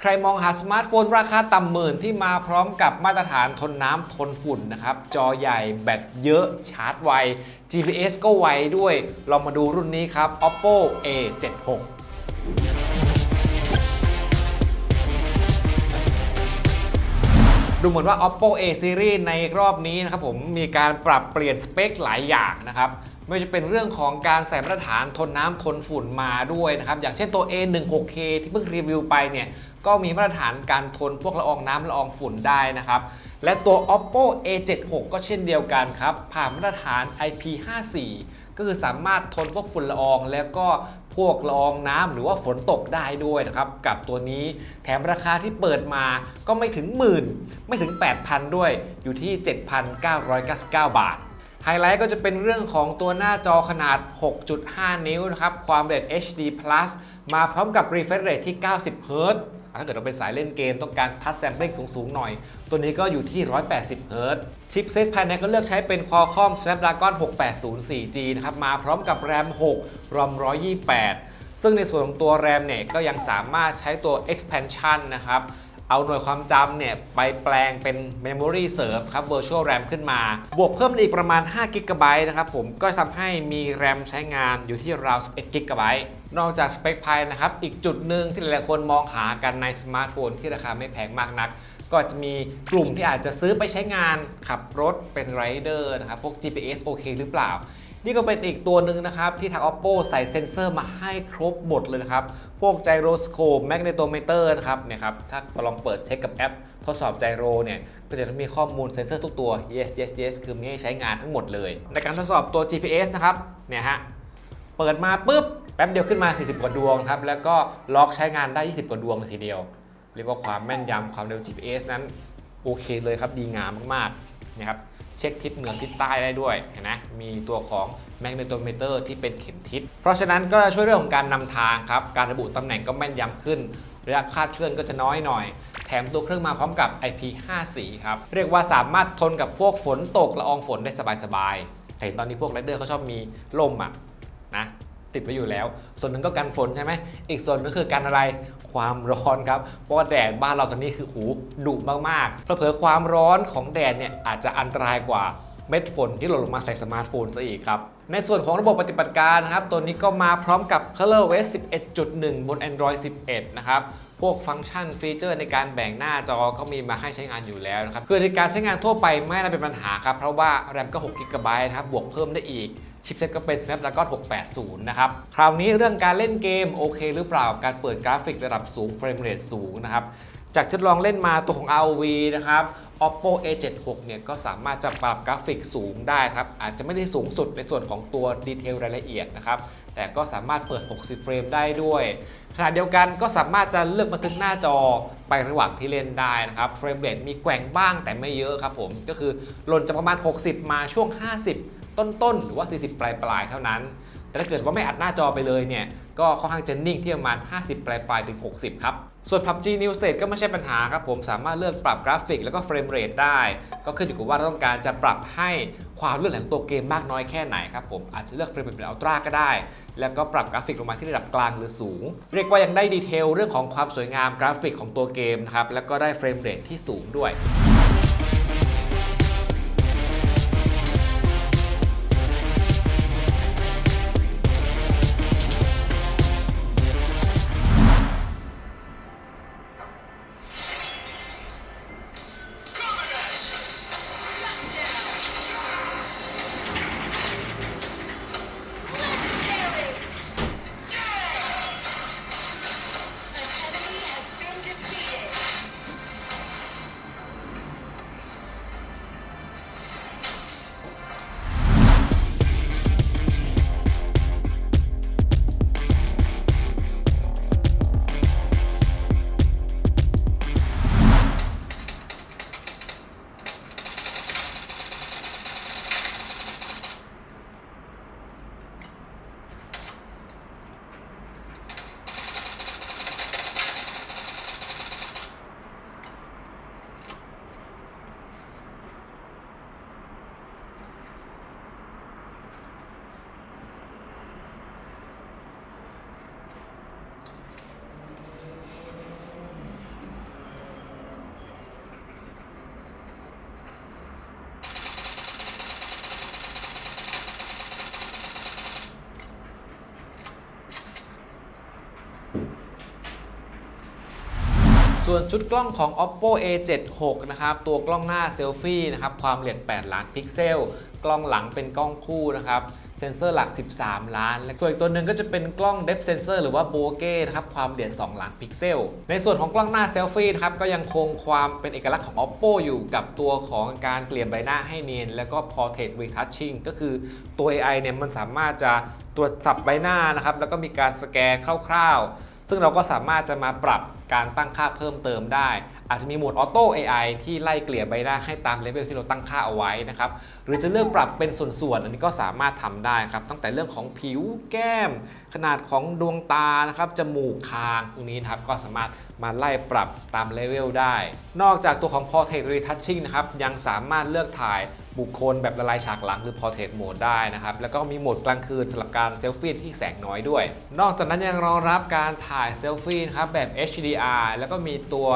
ใครมองหาสมาร์ทโฟนราคาต่ำหมื่นที่มาพร้อมกับมาตรฐานทนน้ำทนฝุ่นนะครับ จอใหญ่แบตเยอะชาร์จไว GPS ก็ไวด้วย ลองมาดูรุ่นนี้ครับ oppo a76 ดูเหมือนว่า oppo a series ในรอบนี้นะครับผมมีการปรับเปลี่ยนสเปคหลายอย่างนะครับไม่ว่าจะเป็นเรื่องของการใส่มาตรฐานทนน้ำทนฝุ่นมาด้วยนะครับอย่างเช่นตัว A16K ที่เพิ่งรีวิวไปเนี่ยก็มีมาตรฐานการทนพวกละอองน้ำละอองฝุ่นได้นะครับและตัว oppo a76 ก็เช่นเดียวกันครับผ่านมาตรฐาน IP54 ก็คือสามารถทนพวกฝุ่นละออง แล้วก็ พวกละอองน้ำหรือว่าฝนตกได้ด้วยนะครับ กับตัวนี้แถมราคาที่เปิดมาก็ไม่ถึงหมื่นไม่ถึง 8,000 ด้วยอยู่ที่ 7,999 บาทไฮไลท์ก็จะเป็นเรื่องของตัวหน้าจอขนาด 6.5 นิ้วนะครับ ความเร็ว HD Plus มาพร้อมกับ refresh rate ที่ 90 Hz ถ้าเกิดเราเป็นสายเล่นเกมต้องการทัชแซมเปิลสูงๆหน่อย ตัวนี้ก็อยู่ที่ 180 Hz ชิปเซตภายในก็เลือกใช้เป็น Qualcomm Snapdragon 680 4G นะครับ มาพร้อมกับ RAM 6 ROM 128 ซึ่งในส่วนของตัวแรมเนี่ยก็ยังสามารถใช้ตัว expansion นะครับ เอาหน่วยความจำเนี่ยไปแปลงเป็น Memory เสริมครับ Virtual RAM ขึ้นมา บวกเพิ่มอีกประมาณ 5 g b นะครับผมก็ทำให้มี RAM ใช้งานอยู่ที่ราว 11 g b นอกจากสเปคภายนะครับ อีกจุดหนึ่งที่หลายๆคนมองหากันในสมาร์ทโฟนที่ราคาไม่แพงมากนัก ก็จะมีกลุ่มที่อาจจะซื้อไปใช้งานขับรถเป็นไรเดอร์นะครับพวก GPS โอเคหรือเปล่า นี่ก็เป็นอีกตัวหนึ่งนะครับที่ทาง oppo ใส่เซ็นเซอร์มาให้ครบหมดเลยนะครับ พวก gyroscope magnetometer นะครับเนี่ยครับถ้าลองเปิดเช็คกับแอป ทดสอบไจโรเนี่ยก็จะมีข้อมูลเซ็นเซอร์ทุกตัว yes yes yes คือมีให้ใช้งานทั้งหมดเลย ในการทดสอบตัว GPS นะครับเนี่ยฮะเปิดมาปุ๊บแป๊บเดียวขึ้นมา 40 กว่าดวงครับแล้วก็ล็อกใช้งานได้ 20 กว่าดวงเลยทีเดียว เรียกว่าความแม่นยำความเร็ว GPS นั้นโอเคเลยครับดีงามมากๆนะครับ เช็คทิศเหนือทิศใต้ได้ด้วยเห็นไหมมีตัวของแมกเนโตเมเตอร์ที่เป็นเข็มทิศ เพราะฉะนั้นก็ช่วยเรื่องของการนำทางครับ การระบุตำแหน่งก็แม่นยำขึ้นระยะคาดเคลื่อนก็จะน้อยหน่อย แถมตัวเครื่องมาพร้อมกับ IP54 ครับ เรียกว่าสามารถทนกับพวกฝนตกละอองฝนได้สบายๆแต่เห็นตอนนี้พวกไรเดอร์เขาชอบมีลมอะนะ ติดไว้อยู่แล้ว ส่วนหนึ่งก็กันฝนใช่ไหมอีกส่วนนึงคือกันอะไรความร้อนครับ เพราะว่าแดดบ้านเราตอนนี้คือหูดุมากๆเผลอๆความร้อนของแดดเนี่ยอาจจะอันตรายกว่าเม็ดฝนที่หล่นลงมาใส่สมาร์ทโฟนซะอีกครับในส่วนของระบบปฏิบัติการนะครับ ตัวนี้ก็มาพร้อมกับ ColorOS 11.1 บน Android 11 นะครับ พวกฟังก์ชันฟีเจอร์ในการแบ่งหน้าจอก็มีมาให้ใช้งานอยู่แล้วนะครับ คือในการใช้งานทั่วไปไม่น่าเป็นปัญหาครับ เพราะว่าแรมก็6 g b นะครับ บวกเพิ่มได้อีก ชิปเซ็ตก็เป็น Snapdragon 680 นะครับ คราวนี้เรื่องการเล่นเกมโอเคหรือเปล่าการเปิดกราฟิกระดับสูงเฟรมเรทสูงนะครับ จากทดลองเล่นมาตัวของ ROV นะครับ oppo a76 เนี่ยก็สามารถจะปรับกราฟิกสูงได้ครับ อาจจะไม่ได้สูงสุดในส่วนของตัวดีเทลรายละเอียดนะครับ แต่ก็สามารถเปิด 60 เฟรมได้ด้วย ขณะเดียวกันก็สามารถจะเลือกบันทึกหน้าจอไประหว่างที่เล่นได้นะครับ เฟรมเรทมีแกว่งบ้างแต่ไม่เยอะครับผม ก็คือหล่นจากประมาณ 60 มาช่วง 50 ต้นๆ หรือว่า 40 ปลายๆ เท่านั้น แต่ถ้าเกิดว่าไม่อัดหน้าจอไปเลยเนี่ย ก็ค่อนข้างจะนิ่งที่ประมาณ 50ปลายปลายๆ ถึง 60 ครับ ส่วน PUBG New State ก็ไม่ใช่ปัญหาครับผม สามารถเลือกปรับกราฟิกแล้วก็เฟรมเรทได้ ก็ขึ้นอยู่กับว่าเราต้องการจะปรับให้ความลื่นไหลของตัวเกมมากน้อยแค่ไหนครับผม อาจจะเลือกเฟรมเรทเป็นอัลตร้าก็ได้ แล้วก็ปรับกราฟิกลงมาที่ระดับกลางหรือสูง เรียกว่ายังได้ดีเทลเรื่องของความสวยงามกราฟิกของตัวเกมนะครับ แล้วก็ได้เฟรมเรทที่สูงด้วย ส่วนชุดกล้องของ oppo a76 นะครับ ตัวกล้องหน้าเซลฟี่นะครับ ความละเอียด 8 ล้านพิกเซล กล้องหลังเป็นกล้องคู่นะครับ เซนเซอร์หลัก 13 ล้านและส่วนอีกตัวหนึ่งก็จะเป็นกล้อง depth sensor หรือว่าโบเก้นะครับ ความละเอียด 2 ล้านพิกเซล ในส่วนของกล้องหน้าเซลฟี่นะครับ ก็ยังคงความเป็นเอกลักษณ์ของ oppo อยู่กับตัวของการเปลี่ยนใบหน้าให้เนียน แล้วก็ portrait retouching ก็คือตัว AI เนี่ยมันสามารถจะตรวจจับใบหน้านะครับ แล้วก็มีการสแกนคร่าวๆ ซึ่งเราก็สามารถจะมาปรับ การตั้งค่าเพิ่มเติมได้ อาจจะมีโหมดออโต้ AI ที่ไล่เกลี่ยใบหน้าให้ตามเลเวลที่เราตั้งค่าเอาไว้นะครับหรือจะเลือกปรับเป็นส่วนๆอันนี้ก็สามารถทำได้ครับตั้งแต่เรื่องของผิวแก้ม ขนาดของดวงตานะครับจมูกคางพวกนี้นะครับก็สามารถมาไล่ปรับตามเลเวลได้ นอกจากตัวของ Portrait Retouching นะครับยังสามารถเลือกถ่าย บุคคลแบบละลายฉากหลังหรือ Portrait Mode ได้นะครับ แล้วก็มีโหมดกลางคืนสำหรับการเซลฟี่ที่แสงน้อยด้วย นอกจากนั้นยังรองรับการถ่ายเซลฟี่นะครับแบบ HDR แล้วก็มีตัว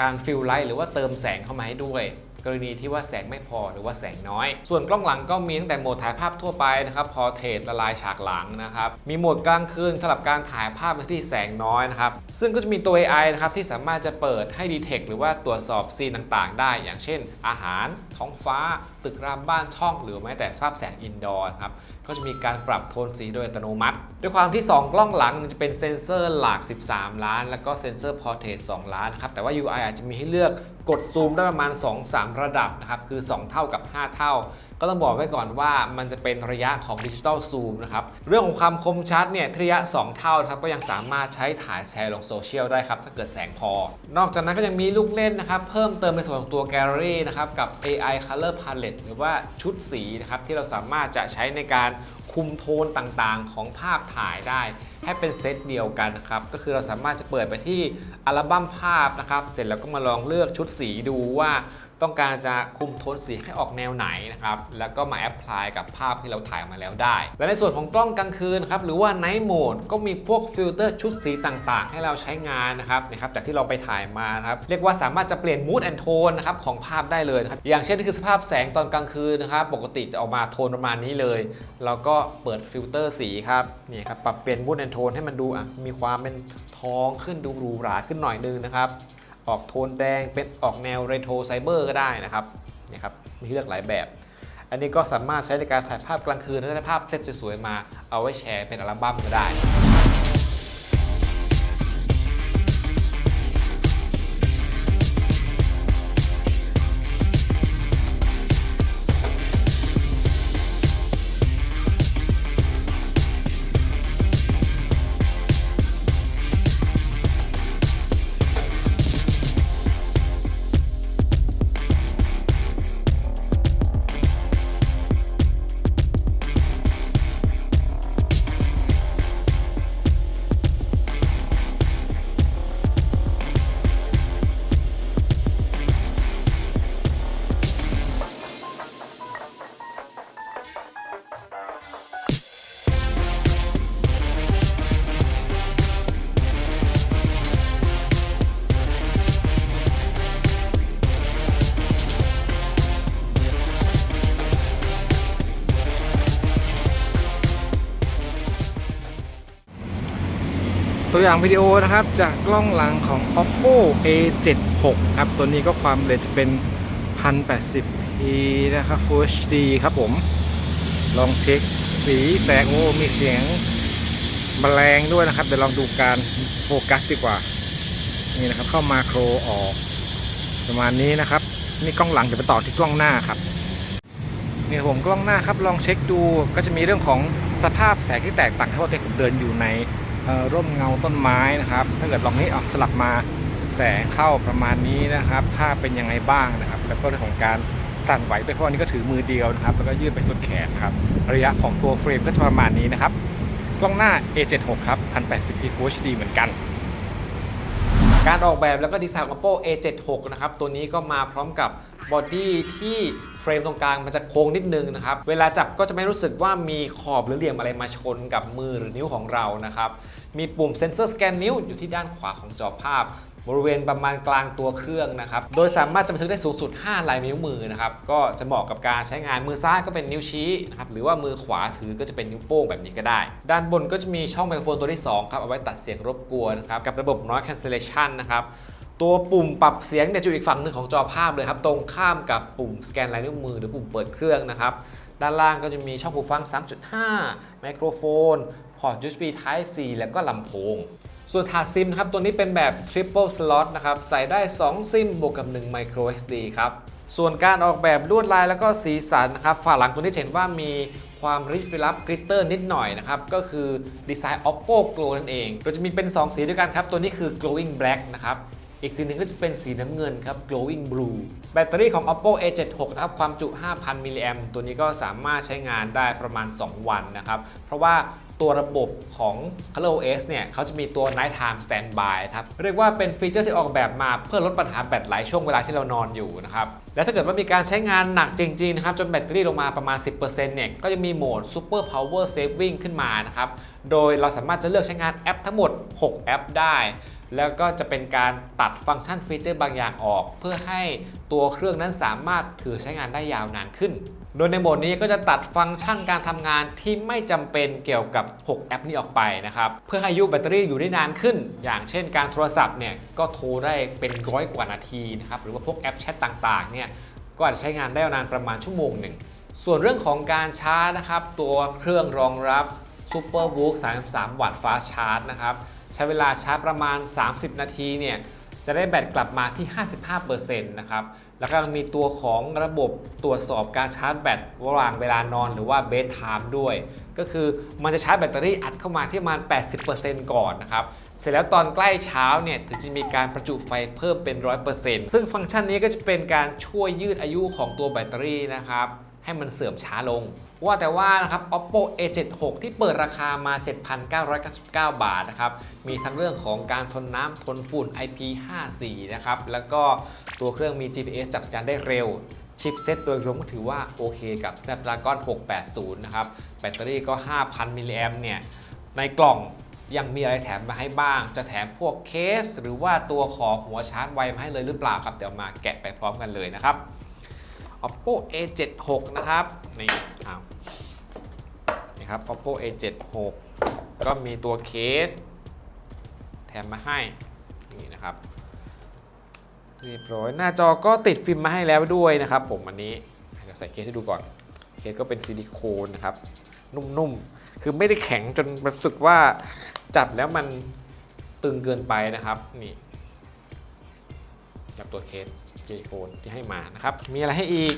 การฟิลไลท์หรือว่าเติมแสงเข้ามาให้ด้วย กรณีที่ว่าแสงไม่พอหรือว่าแสงน้อย ส่วนกล้องหลังก็มีตั้งแต่โหมดถ่ายภาพทั่วไปนะครับพอเทรดละลายฉากหลังนะครับมีโหมดกลางคืนสำหรับการถ่ายภาพในที่แสงน้อยนะครับซึ่งก็จะมีตัว AI นะครับที่สามารถจะเปิดให้ดีเทคหรือว่าตรวจสอบซีนต่างๆ ได้ อย่างเช่น อาหารท้องฟ้า ตึกรามบ้านช่อง หรือแม้แต่ภาพแสงอินดอร์ครับก็จะมีการปรับโทนสีโดยอัตโนมัติ ด้วยความที่ 2 กล้องหลังจะเป็นเซ็นเซอร์หลัก 13 ล้าน แล้วก็เซ็นเซอร์พอร์เทรต2ล้านนะครับแต่ว่า UI อาจจะมีให้เลือก กดซูมได้ประมาณ 2-3 ระดับนะครับ คือ 2 เท่ากับ 5 เท่า ก็ต้องบอกไว้ก่อนว่ามันจะเป็นระยะของดิจิตอลซูมนะครับ เรื่องของความคมชัดเนี่ยที่ระยะ 2 เท่าครับก็ยังสามารถใช้ถ่ายแชร์ลงโซเชียลได้ครับ ถ้าเกิดแสงพอ นอกจากนั้นก็ยังมีลูกเล่นนะครับ เพิ่มเติมในส่วนของตัวแกลเลอรี่นะครับ กับ AI Color Palette หรือว่าชุดสีนะครับที่เราสามารถจะใช้ในการ คุมโทนต่างๆ ของภาพถ่ายได้ ให้เป็นเซตเดียวกันนะครับ ก็คือเราสามารถจะเปิดไปที่อัลบั้มภาพนะครับ เสร็จแล้วก็มาลองเลือกชุดสีดูว่า ต้องการจะคุมโทนสีให้ออกแนวไหนนะครับ แล้วก็มาแอพพลายกับภาพที่เราถ่ายมาแล้วได้ และในส่วนของกล้องกลางคืนครับ หรือว่า Night Mode ก็มีพวกฟิลเตอร์ชุดสีต่างๆ ให้เราใช้งานนะครับนะครับ จากที่เราไปถ่ายมาครับ เรียกว่าสามารถจะเปลี่ยน mood and tone นะครับของภาพได้เลยครับ อย่างเช่นนี่คือสภาพแสงตอนกลางคืนนะครับ ปกติจะออกมาโทนประมาณนี้เลยเราก็เปิดฟิลเตอร์สีครับ นี่ครับ ปรับเปลี่ยน mood and tone ให้มันดูมีความเป็นทองขึ้นดูหรูหราขึ้นหน่อยนึงนะครับ ออกโทนแดง เป็นออกแนวเรโทรไซเบอร์ก็ได้นะครับนี่ครับมีเลือกหลายแบบ อันนี้ก็สามารถใช้ในการถ่ายภาพกลางคืนแล้วได้ภาพเซตสวยๆมาเอาไว้แชร์เป็นอัลบั้มก็ได้ อย่างวิดีโอนะครับ จากกล้องหลังของ oppo a76 ครับ ตัวนี้ก็ความเร็วจะเป็น 1080p นะครับ full hd ครับผม ลองเช็คสีแสงโอ้มีเสียงแมลงด้วยนะครับ เดี๋ยวลองดูการโฟกัสดีกว่า นี่นะครับเข้ามาโครออก ประมาณนี้นะครับ นี่กล้องหลังจะไปต่อที่กล้องหน้าครับนี่ครับผมกล้องหน้าครับลองเช็คดูก็จะมีเรื่องของสภาพแสงที่แตกต่างถ้าว่าผมเดินอยู่ใน ร่มเงาต้นไม้นะครับ ถ้าเกิดลองนี้ออกสลับมาแสงเข้าประมาณนี้นะครับ ภาพเป็นยังไงบ้างนะครับ แล้วก็เรื่องของการสั่นไหวไปเพราะอันนี้ก็ถือมือเดียวนะครับ แล้วก็ยืดไปสุดแขนครับ ระยะของตัวเฟรมก็จะประมาณนี้นะครับ กล้องหน้า A76 ครับ 1080p Full HD เหมือนกัน การออกแบบแล้วก็ดีไซน์ของ oppo a76 นะครับ ตัวนี้ก็มาพร้อมกับบอดี้ที่เฟรมตรงกลางมันจะโค้งนิดนึงนะครับ เวลาจับก็จะไม่รู้สึกว่ามีขอบหรือเหลี่ยมอะไรมาชนกับมือหรือนิ้วของเรานะครับ มีปุ่มเซ็นเซอร์สแกนนิ้วอยู่ที่ด้านขวาของจอภาพ บริเวณประมาณกลางตัวเครื่องนะครับ โดยสามารถจะบันทึกได้สูงสุด 5 ลายนิ้วมือนะครับ ก็จะเหมาะกับการใช้งานมือซ้ายก็เป็นนิ้วชี้นะครับ หรือว่ามือขวาถือก็จะเป็นนิ้วโป้งแบบนี้ก็ได้ ด้านบนก็จะมีช่องไมโครโฟนตัวที่ 2 ครับ เอาไว้ตัดเสียงรบกวนนะครับ กับระบบ noise cancellation นะครับตัวปุ่มปรับเสียงเนี่ยจะอยู่อีกฝั่งหนึ่งของจอภาพเลยครับ ตรงข้ามกับปุ่มสแกนลายนิ้วมือหรือปุ่มเปิดเครื่องนะครับ ด้านล่างก็จะมีช่องหูฟัง 3.5 ไมโครโฟน พอร์ต USB Type C แล้วก็ลำโพง ส่วนถาดซิมนะครับตัวนี้เป็นแบบ Triple Slot นะครับใส่ได้ 2 ซิมบวกกับ 1 Micro SD ครับส่วนการออกแบบลวดลายแล้วก็สีสันนะครับฝาหลังตัวนี้เห็นว่ามีความริบลับกริตเตอร์นิดหน่อยนะครับ ก็คือดีไซน์ Oppo Glow นั่นเองโดยจะมีเป็น 2 สีด้วยกันครับ ตัวนี้คือ glowing black นะครับ อีกสีหนึ่งก็จะเป็นสีน้ำเงินครับ glowing blue แบตเตอรี่ของ Oppo A76 นะครับ ความจุ 5,000 มิลลิแอมตัวนี้ก็สามารถใช้งานได้ประมาณ 2 วันนะครับ เพราะว่า ตัวระบบของ ColorOS เนี่ยเขาจะมีตัว Night Time Standby ครับ เรียกว่าเป็นฟีเจอร์ที่ออกแบบมาเพื่อลดปัญหาแบตไหลช่วงเวลาที่เรานอนอยู่นะครับ และถ้าเกิดว่ามีการใช้งานหนักจริง ๆ นะครับ จนแบตเตอรี่ลงมาประมาณ 10%เนี่ย ก็จะมีโหมด Super Power Saving ขึ้นมานะครับ โดยเราสามารถจะเลือกใช้งานแอปทั้งหมด 6 แอปได้ แล้วก็จะเป็นการตัดฟังก์ชันฟีเจอร์บางอย่างออก เพื่อให้ ตัวเครื่องนั้นสามารถถือใช้งานได้ยาวนานขึ้น โดยในโหมดนี้ก็จะตัดฟังก์ชันการทำงานที่ไม่จำเป็นเกี่ยวกับ 6 แอปนี้ออกไปนะครับ เพื่อให้อายุแบตเตอรี่อยู่ได้นานขึ้น อย่างเช่นการโทรศัพท์เนี่ยก็โทรได้เป็นร้อยกว่านาทีนะครับ หรือว่าพวกแอปแชทต่างๆเนี่ยก็อาจจะใช้งานได้นานประมาณชั่วโมงหนึ่ง ส่วนเรื่องของการชาร์จนะครับ ตัวเครื่องรองรับ Super v o o k 33 วัตต์ Fast Charge นะครับ ใช้เวลาชาร์จประมาณ 30 นาทีเนี่ย จะได้แบตกลับมาที่ 55%นะครับ แล้วก็มีตัวของระบบตรวจสอบการชาร์จแบตระหว่างเวลานอนหรือว่าเบสไทม์ด้วย ก็คือมันจะชาร์จแบตเตอรี่อัดเข้ามาที่ประมาณ 80%ก่อนนะครับ เสร็จแล้วตอนใกล้เช้าเนี่ยถึงจะมีการประจุไฟเพิ่มเป็น 100%ซึ่งฟังก์ชันนี้ก็จะเป็นการช่วยยืดอายุของตัวแบตเตอรี่นะครับ ให้มันเสื่อมช้าลง ว่าแต่ว่านะครับ Oppo A76 ที่เปิดราคามา 7,999 บาทนะครับ มีทั้งเรื่องของการทนน้ำทนฝุ่น IP54 นะครับ แล้วก็ตัวเครื่องมี GPS จับสัญญาณได้เร็ว ชิปเซ็ตโดยรวมก็ถือว่าโอเคกับ Snapdragon 680 นะครับ แบตเตอรี่ก็ 5,000 มิลลิแอมเนี่ย ในกล่องยังมีอะไรแถมมาให้บ้าง จะแถมพวกเคส หรือว่าตัวขอหัวชาร์จไวมาให้เลยหรือเปล่าครับ เดี๋ยวมาแกะไปพร้อมกันเลยนะครับ Oppo A76 นะครับ นี่อ้าวนี่ครับ Oppo A76 ก็มีตัวเคส แถมมาให้ นี่นะครับเรียบร้อย หน้าจอก็ติดฟิล์มมาให้แล้วด้วยนะครับ ผมอันนี้เดี๋ยวใส่เคสให้ดูก่อน เคสก็เป็นซิลิโคนนะครับ นุ่มๆ คือไม่ได้แข็งจนรู้สึกว่าจับแล้วมันตึงเกินไปนะครับ นี่กับตัวเคส ซิลิโคนที่ให้มานะครับ มีอะไรให้อีก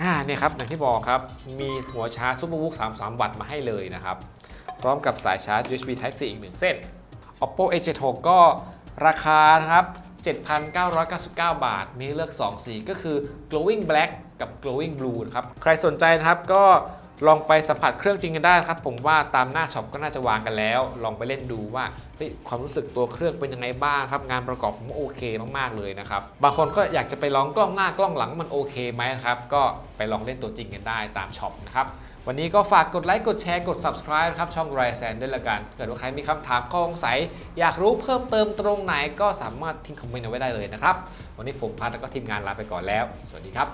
อ่าเนี่ยครับอย่างที่บอกครับ มีหัวชาร์จซูเปอร์บุ๊ก33 วัตต์มาให้เลยนะครับ พร้อมกับสายชาร์จ USB Type C อีก 1 เส้น Oppo A76 ก็ราคานะครับ 7,999 บาท มีเลือก 2 สีก็คือ glowing black กับ glowing blue นะครับ ใครสนใจนะครับก็ ลองไปสัมผัสเครื่องจริงกันได้ครับ ผมว่าตามหน้าช็อปก็น่าจะวางกันแล้ว ลองไปเล่นดูว่าความรู้สึกตัวเครื่องเป็นยังไงบ้างครับ งานประกอบผมโอเคมากๆเลยนะครับ บางคนก็อยากจะไปลองกล้องหน้ากล้องหลังมันโอเคไหมครับ ก็ไปลองเล่นตัวจริงกันได้ตามช็อปนะครับวันนี้ก็ฝากกดไลค์กดแชร์กด subscribe นะครับ ช่อง r รแซนด้วยละกัน เกิดว่าใครมีคำถามข้อสงสัย อยากรู้เพิ่มเติมตรงไหนก็สามารถทิ้งคอมเมนต์เอาไว้ได้เลยนะครับ วันนี้ผมพัทแล้วก็ทีมงานลาไปก่อนแล้ว สวัสดีครับ